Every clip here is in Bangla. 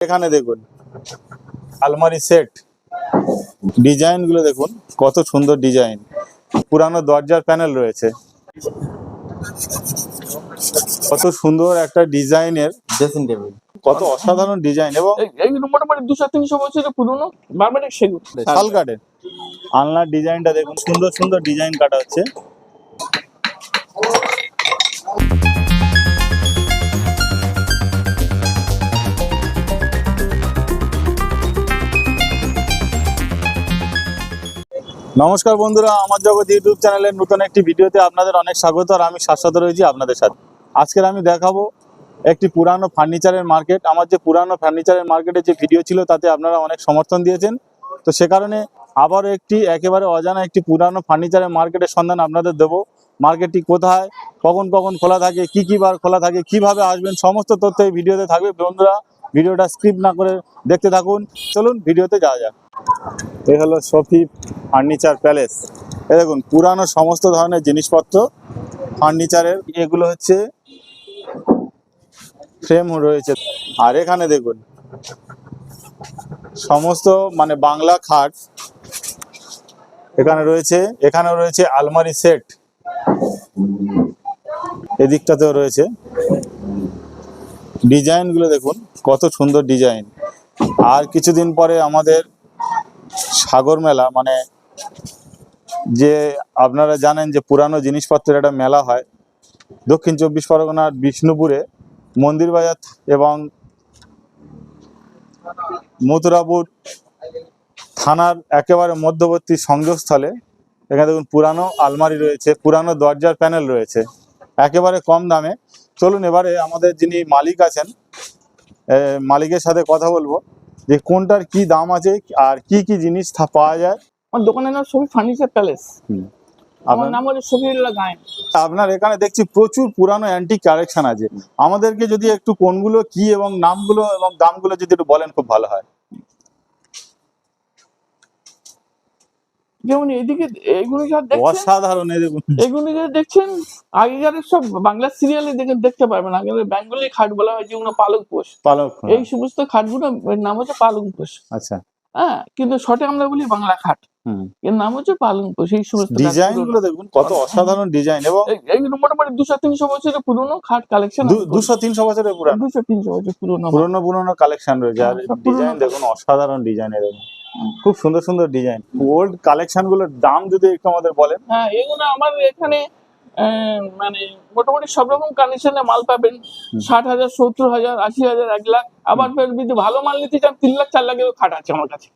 এখানে দেখুন আলমারি সেট ডিজাইনগুলো দেখুন কত সুন্দর ডিজাইন পুরানো দরজার প্যানেল রয়েছে। কত সুন্দর একটা ডিজাইনের ড্রেসিং টেবিল কত অসাধারণ ডিজাইন এবং মোটামুটি দুশো তিনশো বছরের পুরনো বারবারিক সেগুন শাল কাঠের। আলনার ডিজাইনটা দেখুন সুন্দর সুন্দর ডিজাইন কাটা হচ্ছে। নমস্কার বন্ধুরা, আমার জগৎ ইউটিউব চ্যানেলের নতুন একটি ভিডিওতে আপনাদের অনেক স্বাগত আর আমি শাশ্বত রয়েছি আপনাদের সাথে। আজকের আমি দেখাবো একটি পুরানো ফার্নিচারের মার্কেট। আমার যে পুরানো ফার্নিচারের মার্কেটের যে ভিডিও ছিল, তাতে আপনারা অনেক সমর্থন দিয়েছেন। তো সে কারণে আবারও একটি একেবারে অজানা একটি পুরানো ফার্নিচারের মার্কেটের সন্ধান আপনাদের দেব। মার্কেটটি কোথায়, কখন কখন খোলা থাকে, কি কি বার খোলা থাকে, কীভাবে আসবেন, সমস্ত তথ্য এই ভিডিওতে থাকবে। বন্ধুরা, ভিডিওটা স্ক্রিপ্ট না করে দেখতে থাকুন। চলুন ভিডিওতে যাওয়া যাক। এই হলো সফি ফার্নিচার প্যালেস। এ দেখুন, পুরানো সমস্ত ধরনের জিনিসপত্র ফার্নিচারের। এগুলো হচ্ছে ফ্রেম রয়েছে। আর এখানে দেখুন, সমস্ত মানে বাংলা খাট এখানে রয়েছে। এখানেও রয়েছে আলমারি সেট। এদিকটাতেও রয়েছে। ডিজাইনগুলো দেখুন, কত সুন্দর ডিজাইন। আর কিছুদিন পরে আমাদের সাগর মেলা মানে যে আপনারা জানেন যে পুরানো জিনিসপত্রের একটা মেলা হয়। দক্ষিণ চব্বিশ পরগনার বিষ্ণুপুরে মন্দির বাজার এবং মথুরাপুর থানার একেবারে মধ্যবর্তী সংযোগস্থলে। এখানে দেখুন পুরানো আলমারি রয়েছে, পুরানো দরজার প্যানেল রয়েছে, একেবারে কম দামে। চলুন এবারে আমাদের যিনি মালিক আছেন মালিকের সাথে কথা বলব। যে কোনটার কি দাম আছে আর কি কি জিনিস পাওয়া যায়। আমার দোকানের নাম সবই ফার্নিচার প্যালেস আমার নাম হলো সফিউল্লাহ গায়েন। আপনার এখানে দেখছি প্রচুর পুরানো অ্যান্টিক কালেকশন আছে। আমাদেরকে যদি একটু কোনগুলো কি এবং নামগুলো এবং দামগুলো যদি একটু বলেন খুব ভালো হয়। যেমন এইগুলো যা দেখছেন অসাধারণ এগুলো যে দেখছেন আগেকার সব বাংলা সিরিয়ালে দেখে দেখতে পারবেন। আগে বেঙ্গলি খাট বলা হয় যেগুলো পালক পোষ পালক এই সমস্ত খাটগুলো নাম হচ্ছে পালং পোষ আচ্ছা। হ্যাঁ কিন্তু শর্টে আমরা বলি বাংলা খাট। হুম। এর নাম হচ্ছে পালং পোষ এই সমস্ত ডিজাইনগুলো দেখুন কত অসাধারণ ডিজাইন এবং এই- এইগুলো মোটামুটি দুশো তিনশো বছরের পুরনো খাট কালেকশন দুশো তিনশো বছরের পুরানো। দুশো তিনশো বছর পুরনো। পুরনো পুরনো কালেকশন রয়েছে। আর হ্যাঁ, সব ডিজাইন দেখুন অসাধারণ ডিজাইন দেখুন খুব সুন্দর সুন্দর ডিজাইন। ওল্ড কালেকশনগুলোর দাম যদি একটু আমাদের বলেন। হ্যাঁ এগুলো আমার এখানে মানে মোটামুটি সব রকম কন্ডিশনে মাল পাবেন। ষাট হাজার সত্তর হাজার আশি হাজার এক লাখ। আবার ফের যদি ভালো মাল নিতে চান তিন লাখ চার লাখেরও খাট আছে আমার কাছে।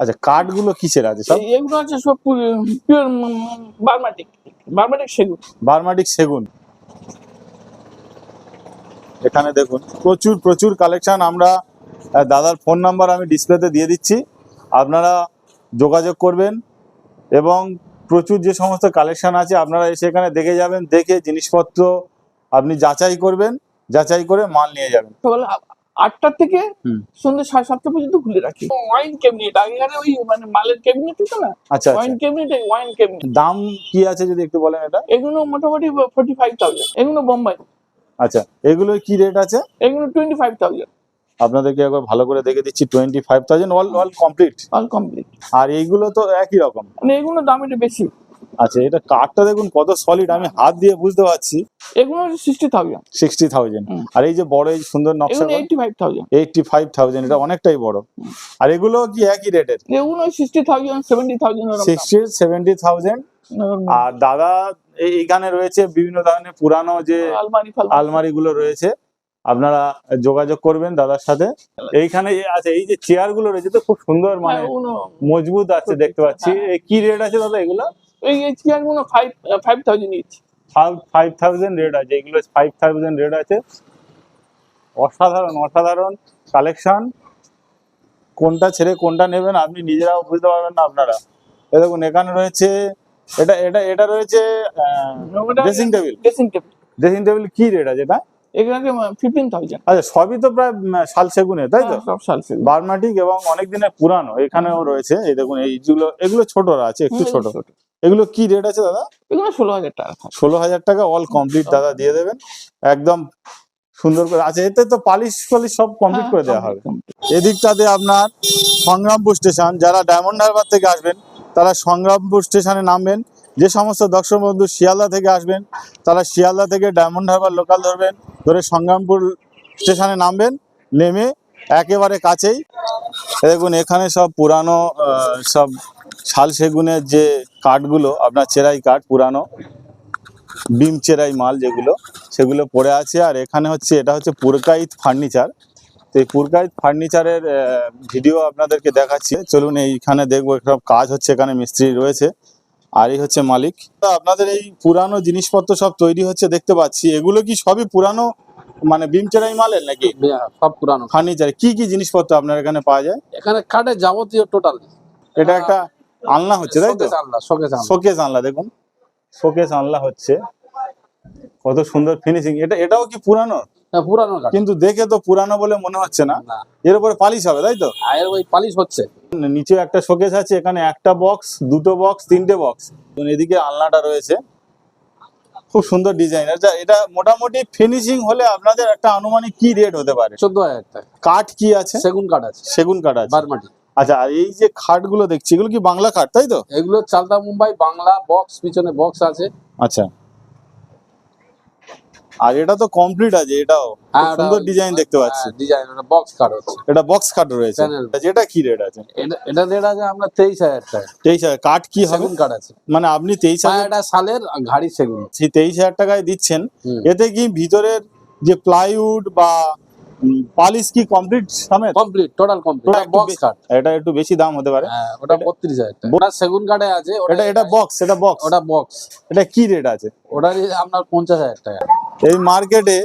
আচ্ছা কাঠগুলো কিসের আছে সব? এগুলো আছে সব পিওর বার্মাটিক বার্মাটিক সেগুন। বারমাটিক সেগুন। এখানে দেখুন প্রচুর প্রচুর কালেকশন আমরা দাদার ফোন নাম্বার আমি ডিসপ্লেতে দিয়ে দিচ্ছি। আপনারা যোগাযোগ করবেন এবং প্রচুর যে সমস্ত কালেকশন আছে আপনারা এসে এখানে দেখে যাবেন দেখে জিনিসপত্র আপনি যাচাই করবেন যাচাই করে মাল নিয়ে যাবেন। সকাল আ- আটটার থেকে হুম। সন্ধ্যে সাড়ে সাতটা পর্যন্ত খুলে রাখি। ওয়াইন ক্যাবিনেট আগেখানে ওই মানে মালের ক্যাবিনেট হতো না? আচ্ছা ওয়াইন ক্যাবিনেট ওয়াইন ক্যাবিনেট দাম কি আছে যদি একটু বলেন এটা? এগুলো মোটামুটি ফোর্টি ফাইভ থাউজেন্ড এগুলো বোম্বাই আচ্ছা এগুলো কি রেট আছে? এগুলো টোয়েন্টি ফাইভ থাউজেন্ড আপনাদেরকে একবার ভালো করে দেখে দিচ্ছি twenty five thousand all all complete all complete আর এইগুলো তো একই রকম। মানে এগুলো দাম একটু বেশি। আচ্ছা এটা কাঠটা দেখুন কত সলিড আমি হাত দিয়ে বুঝতে পারছি। এগুলো সিক্সটি থাউজেন্ড সিক্সটি থাউজেন্ড। আর এই যে বড় এই সুন্দর নকশা eighty five thousand eighty five thousand এটা অনেকটাই বড়। আর এগুলো কি একই রেটের? এগুলো sixty thousand seventy thousand sixty seventy thousand আর দাদা এইখানে রয়েছে বিভিন্ন ধরনের পুরানো যে আলমারি গুলো রয়েছে। আপনারা যোগাযোগ করবেন দাদার সাথে। এইখানে আছে এই যে চেয়ারগুলো রয়েছে তো খুব সুন্দর মানে হ্যাঁ, মজবুত আছে দেখতে পাচ্ছি। কি রেট আছে দাদা এগুলো? এই এই চেয়ারগুলো five five thousand each five thousand rate আছে এগুলো ফাইভ থাউজেন্ড রেট আছে। অসাধারণ অসাধারণ কালেকশন কোনটা ছেড়ে কোনটা নেবেন আপনি নিজেরাও বুঝতে পারবেন না আপনারা। এ দেখুন এখানে রয়েছে এটা এটা এটা রয়েছে dressing table dressing table dressing table কি রেট আছে এটা? ফিফটিন থাউজেন্ড আচ্ছা সবই তো প্রায় শাল সেগুনের তাই তো? হ্যাঁ, সব। বার্মাটিক এবং অনেক দিনের পুরানো এখানেও রয়েছে এই দেখুন এইগুলো এগুলো ছোটরা আছে একটু হুম, ছোট। ছোট। এগুলো কি রেট আছে দাদা? এগুলো ষোলো হাজার টাকা ষোলো হাজার টাকা অল কমপ্লিট দাদা দিয়ে দেবেন। একদম সুন্দর করে আছে এতে তো পালিশ পালিশ সব কমপ্লিট করে দেওয়া হবে। এদিকটাতে আপনার সংগ্রামপুর স্টেশন যারা ডায়মন্ড হারবার থেকে আসবেন তারা সংগ্রামপুর স্টেশনে নামবেন। যে সমস্ত দর্শক বন্ধু শিয়ালদা থেকে আসবেন, তারা শিয়ালদা থেকে ডায়মন্ড হারবার লোকাল ধরবেন, ধরে সংগ্রামপুর স্টেশনে নামবেন, নেমে একেবারে কাছেই। দেখুন, এখানে সব পুরানো সব শাল সেগুনের যে কাঠগুলো, আপনার চেরাই কাঠ, পুরানো বিম চেরাই মাল যেগুলো, সেগুলো পড়ে আছে। আর এখানে হচ্ছে, এটা হচ্ছে পুরকাইত ফার্নিচার তো এই পুরকাইত ফার্নিচারের ভিডিও আপনাদেরকে দেখাচ্ছি। চলুন, এইখানে দেখব সব কাজ হচ্ছে, এখানে মিস্ত্রি রয়েছে। আর এই হচ্ছে মালিক। তা আপনাদের এই পুরানো জিনিসপত্র সব তৈরি হচ্ছে দেখতে পাচ্ছি। এগুলো কি সবই পুরানো মানে বিম চেরাই মালের নাকি? হ্যাঁ, সব পুরানো। ফার্নিচার। কি কি জিনিসপত্র আপনার এখানে পাওয়া যায়? এখানে কাঠের যাবতীয় টোটাল এটা একটা আলনা হচ্ছে তাই তো? শোকেস আনলা দেখুন। শোকেস আনলা হচ্ছে। কত সুন্দর ফিনিশিং এটা এটাও কি পুরানো? হ্যাঁ, পুরানো কিন্তু দেখে তো পুরানো বলে মনে হচ্ছে না। এর উপরে পালিশ হবে তাই তো? আর পালিশ হচ্ছে। নিচে একটা শোকেস আছে এখানে একটা বক্স দুটো বক্স তিনটে বক্স এদিকে আলনাটা রয়েছে। খুব সুন্দর ডিজাইন এটা এটা মোটামুটি ফিনিশিং হলে আপনাদের একটা আনুমানিক কি রেট হতে পারে? চোদ্দ হাজার টাকা কাঠ কি আছে? সেগুন কাঠ আছে। সেগুন কাঠ আছে। বারমাটি। আচ্ছা আর এই যে খাটগুলো দেখছি এগুলো কি বাংলা খাট তাই তো? এগুলো চালতা মুম্বাই বাংলা বক্স পিছনে বক্স আছে। আচ্ছা। আর এটা তো কমপ্লিট আছে এটাও। হ্যাঁ, সুন্দর ডিজাইন দেখতে পাচ্ছি। ডিজাইন ওটা বক্স কাঠ হচ্ছে। এটা বক্স খাট রয়েছে। যেটা কি রেট আছে? এটা এটা রেট আছে আমরা তেইশ হাজার টাকা। তেইশ হাজার। কাঠ কি হবে? কাঠ আছে। মানে আপনি তেইশ হ্যাঁ হাজার এটা সালের ঘাড়ি সেগুন। সেই তেইশ হাজার টাকায় দিচ্ছেন। এতে কি ভিতরের যে প্লাইউড বা পালিশ কি কমপ্লিট সমেত কমপ্লিট টোটাল কমপ্লিট ওটা বক্স কাঠ এটা একটু বেশি দাম হতে পারে। হ্যাঁ ওটা বত্রিশ হাজার টাকা। ওটা সেগুন কাঠে আছে এটা এটা বক্স এটা বক্স ওটা বক্স এটা কি রেট আছে? ওটা আপনার পঞ্চাশ হাজার টাকা। এই মার্কেটে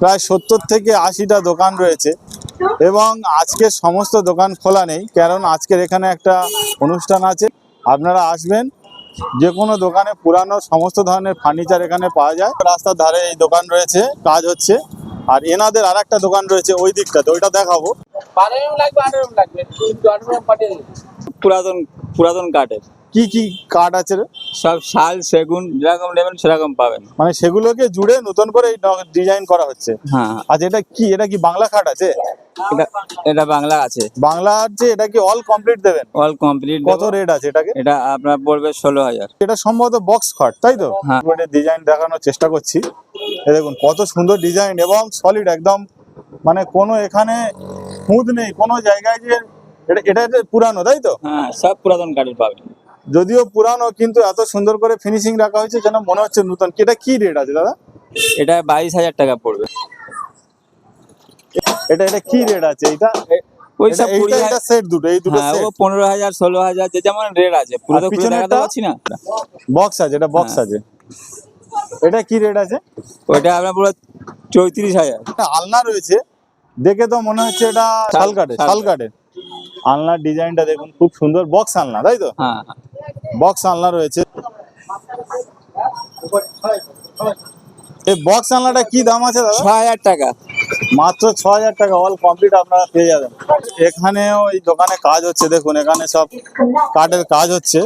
প্রায় সত্তর থেকে আশিটা দোকান রয়েছে এবং আজকে সমস্ত দোকান খোলা নেই কারণ আজকের এখানে একটা অনুষ্ঠান আছে। আপনারা আসবেন যে কোনো দোকানে পুরানো সমস্ত ধরনের ফার্নিচার এখানে পাওয়া যায়। রাস্তার ধারে এই দোকান রয়েছে কাজ হচ্ছে। আর এনাদের আর একটা দোকান রয়েছে ওই দিকটাতে ওইটা দেখাবো। পুরাতন পুরাতন কাঠের। কি কি কাঠ আছে রে? সব শাল সেগুন যেরকম নেবেন সেরকম পাবেন। মানে সেগুলোকে জুড়ে নতুন করে ডিজাইন করা হচ্ছে। হ্যাঁ। আচ্ছা এটা কি এটা কি বাংলা খাট আছে? এটা এটা বাংলা আছে। বাংলা আছে এটা কি অল কমপ্লিট দেবেন? অল কমপ্লিট কত রেট আছে এটাকে? এটা আপনার পড়বে ষোলো হাজার। এটা সম্ভবত বক্স খাট তাই তো? হ্যাঁ। ডিজাইন দেখানোর চেষ্টা করছি। দেখুন কত সুন্দর ডিজাইন এবং সলিড একদম। মানে কোনো এখানে স্মুথ নেই কোনো জায়গায় যে এটা এটা এটা পুরানো তাই তো? হ্যাঁ সব পুরাতন কাঠের পাবেন। যদিও পুরানো কিন্তু এত সুন্দর করে ফিনিশিং রাখা হয়েছে যেন মনে হচ্ছে নতুন। এটা কি রেট আছে দাদা? এটা বাইশ হাজার টাকা পড়বে। এটা এটা কি রেট আছে? এটা ওই সব এটা সেট দুটো এই দুটো হ্যাঁ ও যে যেমন রেট আছে। পুরো তো খুলে দেখাতে পারছি না? বক্স আছে এটা বক্স হ্যাঁ। আছে। এটা কি রেট আছে? পুরো একটা আলনা রয়েছে। দেখে তো মনে হচ্ছে এটা শাল- শাল আলনার ডিজাইনটা দেখুন খুব সুন্দর বক্স আলনা তাই তো? হ্যাঁ। বক্স আলনা রয়েছে। এই বক্স আলনাটা কি দাম আছে দাদা? ছ হাজার টাকা। মাত্র ছ হাজার টাকা অল কমপ্লিট আপনারা পেয়ে যাবেন। এখানেও এই দোকানে কাজ হচ্ছে দেখুন এখানে সব কাঠের কাজ হচ্ছে।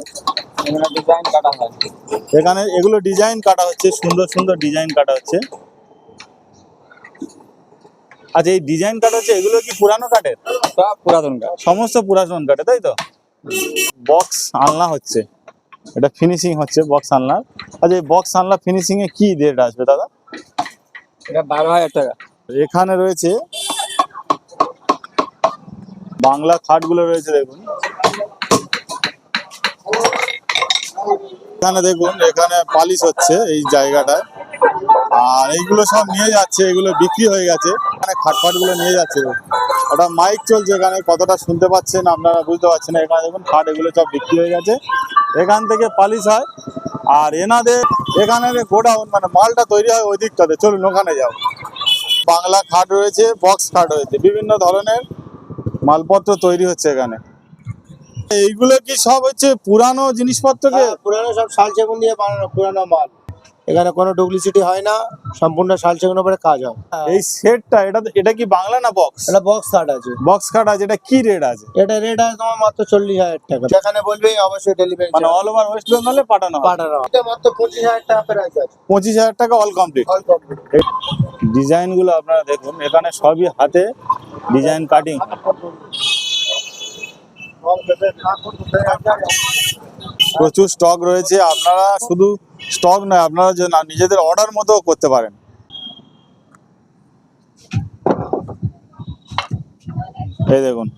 এখানে এখানে এগুলো ডিজাইন কাটা হচ্ছে সুন্দর সুন্দর ডিজাইন কাটা হচ্ছে। আচ্ছা এই ডিজাইন কাটা হচ্ছে এগুলো কি পুরানো কাঠের? সব পুরাতন কাঠ। সমস্ত পুরাতন কাঠে তাই তো? বক্স আলনা হচ্ছে। এটা ফিনিশিং হচ্ছে বক্স আনলার আচ্ছা এই বক্স ফিনিশিং এ কি রেট আসবে দাদা? এটা বারো হাজার টাকা। এখানে রয়েছে বাংলা খাটগুলো রয়েছে দেখুন। এখানে দেখুন এখানে পালিশ হচ্ছে এই জায়গাটায় আর এইগুলো সব নিয়ে যাচ্ছে এগুলো বিক্রি হয়ে গেছে। এখানে খাট ফাটগুলো নিয়ে যাচ্ছে। ওটা মাইক চলছে এখানে কতটা শুনতে পাচ্ছেন আপনারা বুঝতে পারছেন এখানে দেখুন খাট এগুলো সব বিক্রি হয়ে গেছে। এখান থেকে পালিশ হয়। আর এনাদের এখানে গোডাউন মানে মালটা তৈরি হয় ওই দিকটাতে। চলুন, ওখানে যাও। বাংলা খাট রয়েছে, বক্স খাট রয়েছে, বিভিন্ন ধরনের মালপত্র তৈরি হচ্ছে এখানে। এইগুলো কি সব হচ্ছে পুরানো জিনিসপত্রকে পুরানো সব সেগুন দিয়ে বানানো, পুরানো মাল। এখানে কোনো ডুপ্লিসিটি হয় না সম্পূর্ণ শাল সেগুনের উপরে কাজ হয়। এই সেটটা এটা এটা কি বাংলা না বক্স এটা বক্স কাট আছে। বক্স কাট আছে এটা কি রেট আছে? এটা রেট আছে তোমার মাত্র চল্লিশ হাজার টাকা। যেখানে বলবে অবশ্যই ডেলিভারি মানে অল ওভার ওয়েস্ট বেঙ্গলে পাঠানো পাঠানো এটা মাত্র পঁচিশ হাজার টাকা প্রাইস আছে। পঁচিশ হাজার টাকা অল কমপ্লিট অল কমপ্লিট ডিজাইনগুলো আপনারা দেখুন এখানে সবই হাতে ডিজাইন কাটিং প্রচুর স্টক রয়েছে। আপনারা শুধু স্টক নয় আপনারা নিজেদের অর্ডার মতো করতে পারেন। এই দেখুন।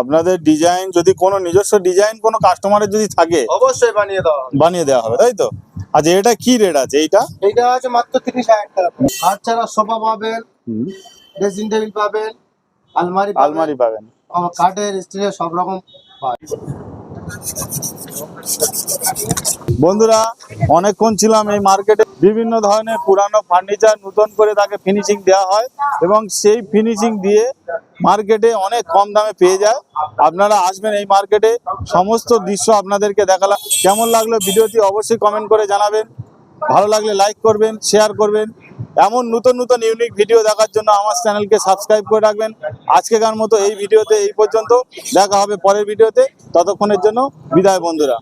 আপনাদের ডিজাইন যদি কোনো নিজস্ব ডিজাইন কোনো কাস্টমারের যদি থাকে অবশ্যই বানিয়ে দেওয়া বানিয়ে দেওয়া হবে তাই তো? আচ্ছা এটা কি রেট আছে? এইটা? এইটা আছে মাত্র তিরিশ হাজার টাকা হাত ছাড়া সোফা পাবেন ড্রেসিং টেবিল পাবেন আলমারি পাবেন, আলমারি পাবেন। কাঠের স্টিলের সব রকম পায়। বন্ধুরা, অনেকক্ষণ ছিলাম এই মার্কেটে। বিভিন্ন ধরনের পুরানো ফার্নিচার নতুন করে তাকে ফিনিশিং দেওয়া হয় এবং সেই ফিনিশিং দিয়ে মার্কেটে অনেক কম দামে পেয়ে যায়। আপনারা আসবেন এই মার্কেটে সমস্ত দৃশ্য আপনাদেরকে দেখালাম। কেমন লাগল ভিডিওটি অবশ্যই কমেন্ট করে জানাবেন। ভালো লাগলে লাইক করবেন শেয়ার করবেন। এমন নতুন নতুন ইউনিক ভিডিও দেখার জন্য আমার চ্যানেলকে সাবস্ক্রাইব করে রাখবেন। আজকেকার মতো এই ভিডিওতে এই পর্যন্ত। দেখা হবে পরের ভিডিওতে ততক্ষণের জন্য বিদায় বন্ধুরা।